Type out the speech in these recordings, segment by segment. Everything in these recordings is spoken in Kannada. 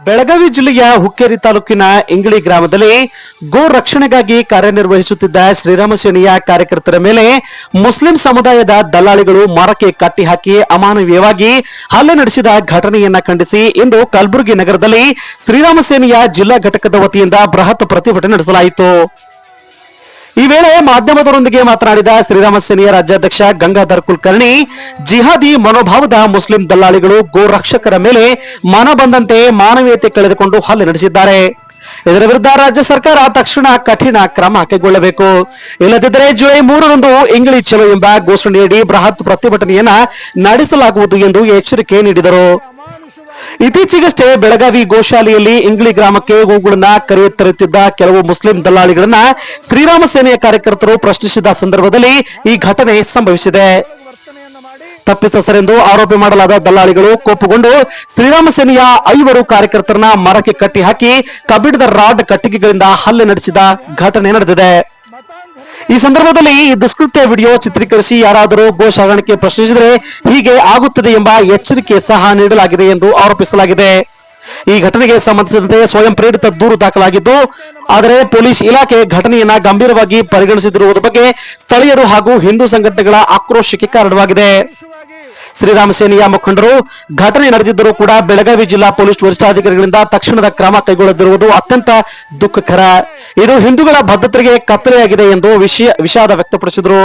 ಬೆಳಗಾವಿ ಜಿಲ್ಲೆಯ ಹುಕ್ಕೇರಿ ತಾಲೂಕಿನ ಇಂಗಳಿ ಗ್ರಾಮದಲ್ಲಿ ಗೋ ರಕ್ಷಣೆಗಾಗಿ ಕಾರ್ಯನಿರ್ವಹಿಸುತ್ತಿದ್ದ ಶ್ರೀರಾಮ ಸೇನೆಯ ಕಾರ್ಯಕರ್ತರ ಮೇಲೆ ಮುಸ್ಲಿಂ ಸಮುದಾಯದ ದಲ್ಲಾಳಿಗಳು ಮರಕ್ಕೆ ಕಟ್ಟಿ ಹಾಕಿ ಅಮಾನವೀಯವಾಗಿ ಹಲ್ಲೆ ನಡೆಸಿದ ಘಟನೆಯನ್ನ ಖಂಡಿಸಿ ಇಂದು ಕಲಬುರಗಿ ನಗರದಲ್ಲಿ ಶ್ರೀರಾಮ ಸೇನೆಯ ಜಿಲ್ಲಾ ಘಟಕದ ವತಿಯಿಂದ ಬೃಹತ್ ಪ್ರತಿಭಟನೆ ನಡೆಸಲಾಯಿತು. ಈ ವೇಳೆ ಮಾಧ್ಯಮದವರೊಂದಿಗೆ ಮಾತನಾಡಿದ ಶ್ರೀರಾಮ ಸೇನೆಯ ರಾಜ್ಯಾಧ್ಯಕ್ಷ ಗಂಗಾಧರ್ ಕುಲಕರ್ಣಿ, ಜಿಹಾದಿ ಮನೋಭಾವದ ಮುಸ್ಲಿಂ ದಲ್ಲಾಳಿಗಳು ಗೋ ರಕ್ಷಕರ ಮೇಲೆ ಮನ ಬಂದಂತೆ ಮಾನವೀಯತೆ ಕಳೆದುಕೊಂಡು ಹಲ್ಲೆ ನಡೆಸಿದ್ದಾರೆ. ಇದರ ವಿರುದ್ಧ ರಾಜ್ಯ ಸರ್ಕಾರ ತಕ್ಷಣ ಕಠಿಣ ಕ್ರಮ ಕೈಗೊಳ್ಳಬೇಕು. ಇಲ್ಲದಿದ್ದರೆ ಜುಲೈ ಮೂರರಂದು ಇಂಗ್ಲಿ ಚಲೋ ಎಂಬ ಘೋಷಣೆಯಡಿ ಬೃಹತ್ ಪ್ರತಿಭಟನೆಯನ್ನ ನಡೆಸಲಾಗುವುದು ಎಂದು ಎಚ್ಚರಿಕೆ ನೀಡಿದರು. ಇತ್ತೀಚೆಗಷ್ಟೇ ಬೆಳಗಾವಿ ಗೋಶಾಲೆಯಲ್ಲಿ ಇಂಗ್ಲಿ ಗ್ರಾಮಕ್ಕೆ ಹೂಗಳನ್ನ ಕರೆಯುತ್ತರುತ್ತಿದ್ದ ಕೆಲವು ಮುಸ್ಲಿಂ ದಲ್ಲಾಳಿಗಳನ್ನ ಶ್ರೀರಾಮ ಸೇನೆಯ ಕಾರ್ಯಕರ್ತರು ಪ್ರಶ್ನಿಸಿದ ಸಂದರ್ಭದಲ್ಲಿ ಈ ಘಟನೆ ಸಂಭವಿಸಿದೆ. ತಪ್ಪಿಸಸರೆಂದು ಆರೋಪ ಮಾಡಲಾದ ದಲ್ಲಾಳಿಗಳು ಕೋಪಗೊಂಡು ಶ್ರೀರಾಮ ಸೇನೆಯ ಐವರು ಕಾರ್ಯಕರ್ತರನ್ನ ಮರಕ್ಕೆ ಕಟ್ಟಿ ಹಾಕಿ ಕಬ್ಬಿಣದ ರಾಡ್ ಕಟ್ಟಿಗೆಗಳಿಂದ ಹಲ್ಲೆ ನಡೆಸಿದ ಘಟನೆ ನಡೆದಿದೆ. ಈ ಸಂದರ್ಭದಲ್ಲಿ ಈ ದುಷ್ಕೃತ್ಯ ವಿಡಿಯೋ ಚಿತ್ರೀಕರಿಸಿ ಯಾರಾದರೂ ಗೋ ಸಾಗಾಣಿಕೆ ಪ್ರಶ್ನಿಸಿದರೆ ಹೀಗೆ ಆಗುತ್ತದೆ ಎಂಬ ಎಚ್ಚರಿಕೆ ಸಹ ನೀಡಲಾಗಿದೆ ಎಂದು ಆರೋಪಿಸಲಾಗಿದೆ. ಈ ಘಟನೆಗೆ ಸಂಬಂಧಿಸಿದಂತೆ ಸ್ವಯಂ ಪ್ರೇರಿತ ದೂರು ದಾಖಲಾಗಿದ್ದು, ಆದರೆ ಪೊಲೀಸ್ ಇಲಾಖೆ ಘಟನೆಯನ್ನ ಗಂಭೀರವಾಗಿ ಪರಿಗಣಿಸಿದಿರುವುದರ ಬಗ್ಗೆ ಸ್ಥಳೀಯರು ಹಾಗೂ ಹಿಂದೂ ಸಂಘಟನೆಗಳ ಆಕ್ರೋಶಕ್ಕೆ ಕಾರಣವಾಗಿದೆ. ಶ್ರೀರಾಮ ಸೇನೆಯ ಮುಖಂಡರು, ಘಟನೆ ನಡೆದಿದ್ದರೂ ಕೂಡ ಬೆಳಗಾವಿ ಜಿಲ್ಲಾ ಪೊಲೀಸ್ ವರಿಷ್ಠಾಧಿಕಾರಿಗಳಿಂದ ತಕ್ಷಣದ ಕ್ರಮ ಕೈಗೊಳ್ಳದಿರುವುದು ಅತ್ಯಂತ ದುಃಖಕರ. ಇದು ಹಿಂದೂಗಳ ಭದ್ರತೆಗೆ ಕತ್ತಲೆಯಾಗಿದೆ ಎಂದು ವಿಷಯ, ವಿಷಾದ ವ್ಯಕ್ತಪಡಿಸಿದರು.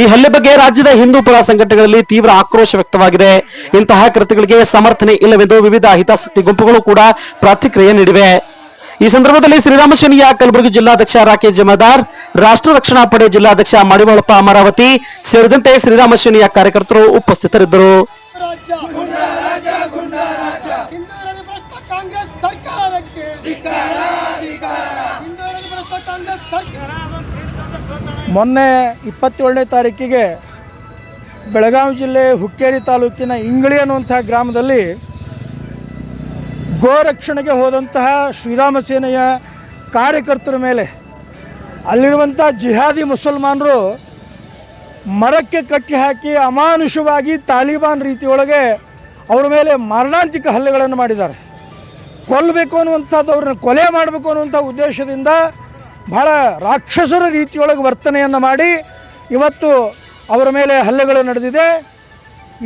ಈ ಹಲ್ಲೆ ಬಗ್ಗೆ ರಾಜ್ಯದ ಹಿಂದೂ ಪರ ಸಂಘಟನೆಗಳಲ್ಲಿ ತೀವ್ರ ಆಕ್ರೋಶ ವ್ಯಕ್ತವಾಗಿದೆ. ಇಂತಹ ಕೃತ್ಯಗಳಿಗೆ ಸಮರ್ಥನೆ ಇಲ್ಲವೆಂದು ವಿವಿಧ ಹಿತಾಸಕ್ತಿ ಗುಂಪುಗಳು ಕೂಡ ಪ್ರತಿಕ್ರಿಯೆ ನೀಡಿವೆ. ಈ ಸಂದರ್ಭದಲ್ಲಿ ಶ್ರೀರಾಮ ಸೇನೆಯ ಕಲಬುರಗಿ ಜಿಲ್ಲಾಧ್ಯಕ್ಷ ರಾಕೇಶ್ ಜಮದಾರ್, ರಾಷ್ಟ್ರ ರಕ್ಷಣಾ ಪಡೆ ಜಿಲ್ಲಾಧ್ಯಕ್ಷ ಮಡಿವಾಳಪ್ಪ ಅಮರಾವತಿ ಸೇರಿದಂತೆ ಶ್ರೀರಾಮ ಕಾರ್ಯಕರ್ತರು ಉಪಸ್ಥಿತರಿದ್ದರು. ಮೊನ್ನೆ ಇಪ್ಪತ್ತೇಳನೇ ತಾರೀಕಿಗೆ ಬೆಳಗಾವಿ ಜಿಲ್ಲೆ ಹುಕ್ಕೇರಿ ತಾಲೂಕಿನ ಇಂಗಳಿ ಅನ್ನುವಂಥ ಗ್ರಾಮದಲ್ಲಿ ಗೋ ರಕ್ಷಣೆಗೆ ಹೋದಂತಹ ಶ್ರೀರಾಮ ಸೇನೆಯ ಕಾರ್ಯಕರ್ತರ ಮೇಲೆ ಅಲ್ಲಿರುವಂಥ ಜಿಹಾದಿ ಮುಸಲ್ಮಾನರು ಮರಕ್ಕೆ ಕಟ್ಟಿ ಹಾಕಿ ಅಮಾನುಷವಾಗಿ ತಾಲಿಬಾನ್ ರೀತಿಯೊಳಗೆ ಅವರ ಮೇಲೆ ಮಾರಣಾಂತಿಕ ಹಲ್ಲೆಗಳನ್ನು ಮಾಡಿದ್ದಾರೆ. ಕೊಲ್ಲಬೇಕು ಅನ್ನುವಂಥದ್ದು ಅವ್ರನ್ನ ಕೊಲೆ ಮಾಡಬೇಕು ಅನ್ನುವಂಥ ಉದ್ದೇಶದಿಂದ ಬಹಳ ರಾಕ್ಷಸರ ರೀತಿಯೊಳಗೆ ವರ್ತನೆಯನ್ನು ಮಾಡಿ ಇವತ್ತು ಅವರ ಮೇಲೆ ಹಲ್ಲೆಗಳು ನಡೆದಿದೆ.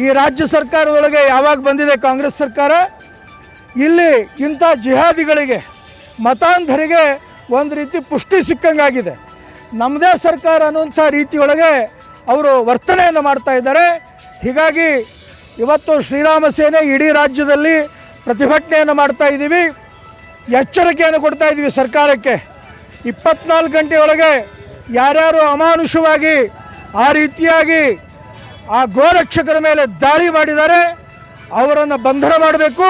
ಈ ರಾಜ್ಯ ಸರ್ಕಾರದೊಳಗೆ ಯಾವಾಗ ಬಂದಿದೆ ಕಾಂಗ್ರೆಸ್ ಸರ್ಕಾರ? ಇಲ್ಲಿ ಇಂಥ ಜಿಹಾದಿಗಳಿಗೆ, ಮತಾಂಧರಿಗೆ ಒಂದು ರೀತಿ ಪುಷ್ಟಿ ಸಿಕ್ಕಂಗಾಗಿದೆ. ನಮ್ಮದೇ ಸರ್ಕಾರ ಅನ್ನುವಂಥ ರೀತಿಯೊಳಗೆ ಅವರು ವರ್ತನೆಯನ್ನು ಮಾಡ್ತಾ ಇದ್ದಾರೆ. ಹೀಗಾಗಿ ಇವತ್ತು ಶ್ರೀರಾಮ ಸೇನೆ ಇಡೀ ರಾಜ್ಯದಲ್ಲಿ ಪ್ರತಿಭಟನೆಯನ್ನು ಮಾಡ್ತಾ ಇದ್ದೀವಿ ಎಚ್ಚರಿಕೆಯನ್ನು ಕೊಡ್ತಾ ಇದ್ದೀವಿ ಸರ್ಕಾರಕ್ಕೆ. ಇಪ್ಪತ್ನಾಲ್ಕು ಗಂಟೆಯೊಳಗೆ ಯಾರ್ಯಾರು ಅಮಾನುಷವಾಗಿ ಆ ರೀತಿಯಾಗಿ ಆ ಗೋರಕ್ಷಕರ ಮೇಲೆ ದಾಳಿ ಮಾಡಿದ್ದಾರೆ, ಅವರನ್ನು ಬಂಧನ ಮಾಡಬೇಕು.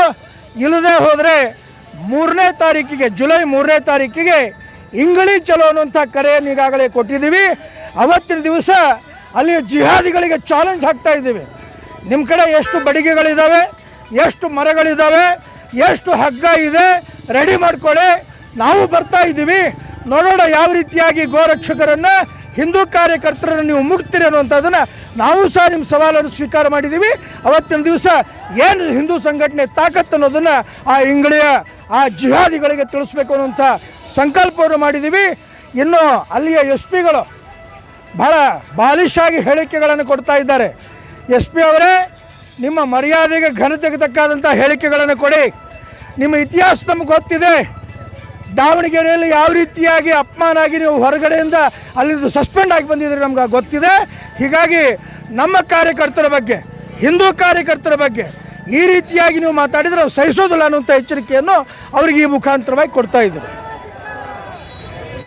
ಇಲ್ಲದೆ ಹೋದರೆ ಮೂರನೇ ತಾರೀಕಿಗೆ, ಜುಲೈ ಮೂರನೇ ತಾರೀಕಿಗೆ ಇಂಗಳಿ ಚಲೋ ಅನ್ನುವಂಥ ಕರೆಯನ್ನು ಈಗಾಗಲೇ ಕೊಟ್ಟಿದ್ದೀವಿ. ಅವತ್ತಿನ ದಿವಸ ಅಲ್ಲಿ ಜಿಹಾದಿಗಳಿಗೆ ಚಾಲೆಂಜ್ ಹಾಕ್ತಾ ಇದ್ದೀವಿ. ನಿಮ್ಮ ಕಡೆ ಎಷ್ಟು ಬಡಿಗೆಗಳಿದ್ದಾವೆ ಎಷ್ಟು ಮರಗಳಿದ್ದಾವೆ ಎಷ್ಟು ಹಗ್ಗ ಇದೆ ರೆಡಿ ಮಾಡ್ಕೊಳ್ಳಿ. ನಾವು ಬರ್ತಾ ಇದ್ದೀವಿ. ನೋಡೋಣ ಯಾವ ರೀತಿಯಾಗಿ ಗೋರಕ್ಷಕರನ್ನು ಹಿಂದೂ ಕಾರ್ಯಕರ್ತರನ್ನು ನೀವು ಮುಗ್ತೀರಿ ಅನ್ನುವಂಥದ್ದನ್ನು ನಾವು ಸಹ ನಿಮ್ಮ ಸವಾಲನ್ನು ಸ್ವೀಕಾರ ಮಾಡಿದ್ದೀವಿ. ಅವತ್ತಿನ ದಿವಸ ಏನು ಹಿಂದೂ ಸಂಘಟನೆ ತಾಕತ್ತು ಅನ್ನೋದನ್ನು ಆ ಇಂಗಳಿಯ ಆ ಜಿಹಾದಿಗಳಿಗೆ ತಿಳಿಸ್ಬೇಕು ಅನ್ನುವಂಥ ಸಂಕಲ್ಪವನ್ನು ಮಾಡಿದ್ದೀವಿ. ಇನ್ನು ಅಲ್ಲಿಯ ಎಸ್ ಪಿಗಳು ಭಾಳ ಬಾಲಿಶಾಗಿ ಹೇಳಿಕೆಗಳನ್ನು ಕೊಡ್ತಾ ಇದ್ದಾರೆ. ಎಸ್ ಪಿ ಅವರೇ, ನಿಮ್ಮ ಮರ್ಯಾದೆಗೆ ಘನತೆಗೆ ತಕ್ಕಾದಂಥ ಹೇಳಿಕೆಗಳನ್ನು ಕೊಡಿ. ನಿಮ್ಮ ಇತಿಹಾಸ ನಮಗೆ ಗೊತ್ತಿದೆ. ದಾವಣಗೆರೆಯಲ್ಲಿ ಯಾವ ರೀತಿಯಾಗಿ ಅಪಮಾನ ಆಗಿ ನೀವು ಹೊರಗಡೆಯಿಂದ ಅಲ್ಲಿಂದ ಸಸ್ಪೆಂಡ್ ಆಗಿ ಬಂದಿದ್ದೀರಿ ನಮ್ಗೆ ಗೊತ್ತಿದೆ. ಹೀಗಾಗಿ ನಮ್ಮ ಕಾರ್ಯಕರ್ತರ ಬಗ್ಗೆ, ಹಿಂದೂ ಕಾರ್ಯಕರ್ತರ ಬಗ್ಗೆ ಈ ರೀತಿಯಾಗಿ ನೀವು ಮಾತಾಡಿದರೆ ಸಹಿಸೋದಿಲ್ಲ ಅನ್ನುವಂಥ ಎಚ್ಚರಿಕೆಯನ್ನು ಅವರಿಗೆ ಈ ಮುಖಾಂತರವಾಗಿ ಕೊಡ್ತಾ ಇದ್ದೀರಿ